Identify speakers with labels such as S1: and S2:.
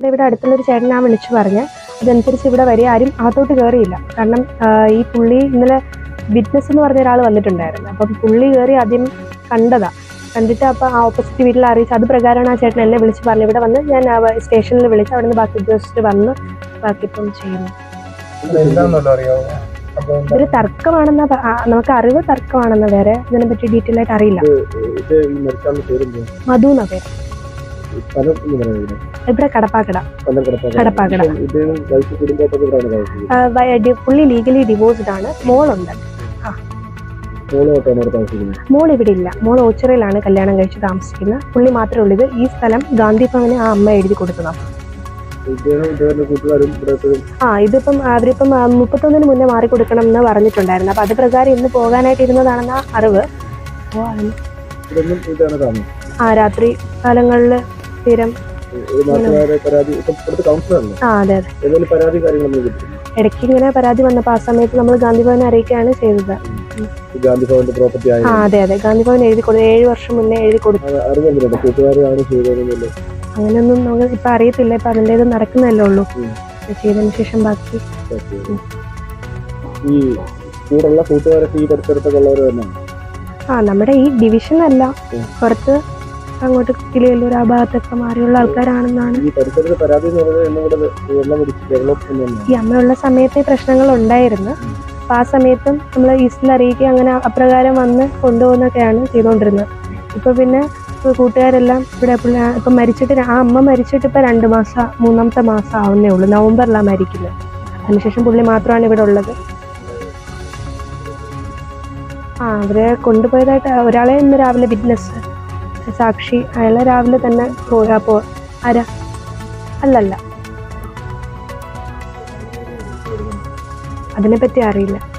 S1: ഇവിടെ ഇവിടെ അടുത്തുള്ള ഒരു ചേട്ടൻ ഞാൻ വിളിച്ചു പറഞ്ഞ്. അതനുസരിച്ച് ഇവിടെ വരെ ആരും അകത്തോട്ട് കയറിയില്ല കാരണം ഈ പുള്ളി ഇന്നലെ വിറ്റ്നസ് എന്ന് പറഞ്ഞ ഒരാൾ വന്നിട്ടുണ്ടായിരുന്നു. അപ്പം പുള്ളി കയറി ആദ്യം കണ്ടതാ. കണ്ടിട്ട് അപ്പം ആ ഓപ്പോസിറ്റ് വീട്ടിൽ അറിയിച്ചു അത് പ്രകാരമാണ് ആ ചേട്ടൻ എന്നെ വിളിച്ച് പറഞ്ഞു. ഇവിടെ വന്ന് ഞാൻ സ്റ്റേഷനിൽ വിളിച്ച് അവിടെ നിന്ന് ബാക്കി ഉദ്യോഗസ്ഥർ വന്ന് ബാക്കി ഇപ്പം ചെയ്യുന്നു. ഒരു തർക്കമാണെന്ന നമുക്ക് അറിവ് തർക്കമാണെന്ന വേറെ ഇതിനെ പറ്റി ഡീറ്റെയിൽ ആയിട്ട് അറിയില്ല. മധു എന്നാ പേര്. ഇവിടെ കടപ്പാക്കട. കടപ്പാക്കട. പുള്ളി ലീഗലി ഡിവോഴ്സ്ഡ് ആണ്. മോളുണ്ട്. മോൾ ഇവിടെ ഇല്ല മോൾ ഓച്ചിറയിലാണ് കല്യാണം കഴിച്ച് താമസിക്കുന്നത്. പുള്ളി മാത്രമേ ഉള്ളൂ ഇത്. ഈ സ്ഥലം ഗാന്ധി ഭവന് ആ അമ്മ എഴുതി കൊടുത്തതാണ് ആ ഇതിപ്പം അവരിപ്പം മുപ്പത്തൊന്നിന് മുന്നേ മാറി കൊടുക്കണം എന്ന് പറഞ്ഞിട്ടുണ്ടായിരുന്നു. അപ്പൊ അത് പ്രകാരം ഇന്ന് പോകാനായിട്ട് ഇരുന്നതാണെന്ന അറിവ്. ആ രാത്രി കാലങ്ങളിൽ സ്ഥിരം. ഇടയ്ക്ക് ഇങ്ങനെ പരാതി വന്നപ്പോ ആ സമയത്ത് നമ്മൾ ഗാന്ധി ഭവനെ അറിയിക്കുകയാണ് ചെയ്തത്.
S2: ഗാന്ധി ഭവന്റെ പ്രോപ്പർട്ടി ആയ
S1: ആ അതെ അതെ. ഗാന്ധി ഭവൻ എഴുതി കൊടുത്തു ഏഴ് വർഷം മുന്നേ എഴുതി കൊടുത്തു. അങ്ങനെയൊന്നും നമുക്ക് ഇപ്പൊ അറിയത്തില്ല. ഇപ്പൊ അതിന്റേത് നടക്കുന്നതല്ലേ ഉള്ളൂ. ചെയ്തതിനു ശേഷം ബാക്കി.
S2: ഈ കൂടെയുള്ള കൂട്ടുകാരൊക്കെ ഈ പരിസരത്തൊക്കെ ഉള്ളവർ തന്നെ
S1: ആ നമ്മുടെ ഈ ഡിവിഷൻ അല്ല.
S2: ഉം.
S1: പുറത്ത് അങ്ങോട്ട് കിളിയല്ലൂർ ആ ഭാഗത്തൊക്കെ മാറിയുള്ള ആൾക്കാരാണെന്നാണ്.
S2: ഈ
S1: അമ്മയുള്ള സമയത്ത് പ്രശ്നങ്ങൾ ഉണ്ടായിരുന്നു അപ്പൊ ആ സമയത്തും നമ്മൾ ഈസ്റ്റിൽ അറിയിക്കുക അങ്ങനെ അപ്രകാരം വന്ന് കൊണ്ടുപോകുന്നൊക്കെയാണ് ചെയ്തുകൊണ്ടിരുന്നത്. ഇപ്പൊ പിന്നെ കൂട്ടുകാരെല്ലാം ഇവിടെ ഇപ്പൊ മരിച്ചിട്ട് ആ അമ്മ മരിച്ചിട്ട് ഇപ്പൊ രണ്ട് മാസം മൂന്നാമത്തെ മാസം ആവുന്നേ ഉള്ളൂ. നവംബറിലാണ് മരിക്കുന്നത്. അതിനുശേഷം പുള്ളി മാത്രമാണ് ഇവിടെ ഉള്ളത്. ആ അവരെ കൊണ്ടുപോയതായിട്ട് ഒരാളെ ഇന്ന് രാവിലെ വിറ്റ്നസ് സാക്ഷി. അയാളെ രാവിലെ തന്നെ പോയാ പോ. ആരാ? അല്ലല്ല. അതിനെപ്പറ്റി അറിയില്ല.